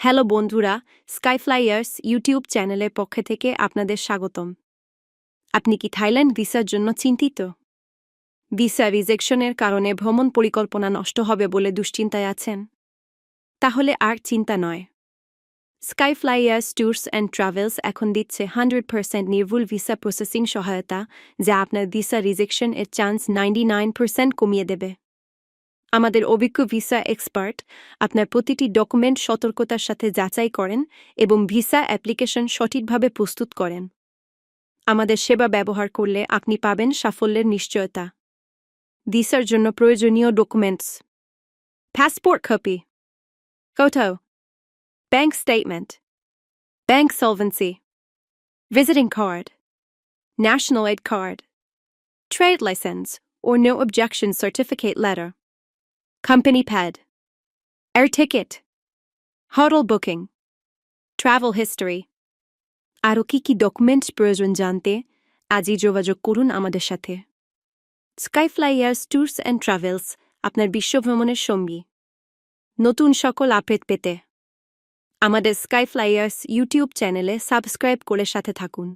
Hello বন্ধুরা স্কাইফ্লাইয়ার্স YouTube চ্যানেলের পক্ষ থেকে আপনাদের স্বাগতম। আপনি কি থাইল্যান্ড ভিসার জন্য চিন্তিত? ভিসা রিজেকশনের কারণে ভ্রমণ পরিকল্পনা নষ্ট হবে বলে দুশ্চিন্তায় আছেন? তাহলে আর চিন্তা নয়। স্কাইফ্লাইয়ার্স ট্যুরস অ্যান্ড ট্রাভেলস এখন দিচ্ছে হান্ড্রেড পার্সেন্ট নির্ভুল ভিসা প্রসেসিং সহায়তা, যা আপনার ভিসা রিজেকশন এর চান্স নাইনটি নাইন পার্সেন্ট কমিয়ে দেবে। আমাদের অভিজ্ঞ ভিসা এক্সপার্ট আপনার প্রতিটি ডকুমেন্ট সতর্কতার সাথে যাচাই করেন এবং ভিসা অ্যাপ্লিকেশন সঠিকভাবে প্রস্তুত করেন। আমাদের সেবা ব্যবহার করলে আপনি পাবেন সাফল্যের নিশ্চয়তা। ভিসার জন্য প্রয়োজনীয় ডকুমেন্টস। Passport copy. কোথাও bank statement. Bank solvency. Visiting card. National ID card. Trade licence. or no objection certificate letter. Company pad. Air ticket. Hotel booking. Travel history. আরও কি কি ডকুমেন্টস প্রয়োজন জানতে আজই যোগাযোগ করুন আমাদের সাথে স্কাইফ্লাইয়ার্স ট্যুরস অ্যান্ড ট্রাভেলস আপনার বিশ্বভ্রমণের সঙ্গী নতুন সকল আপডেট পেতে আমাদের স্কাইফ্লাইয়ার্স ইউটিউব চ্যানেলে সাবস্ক্রাইব করে সাথে থাকুন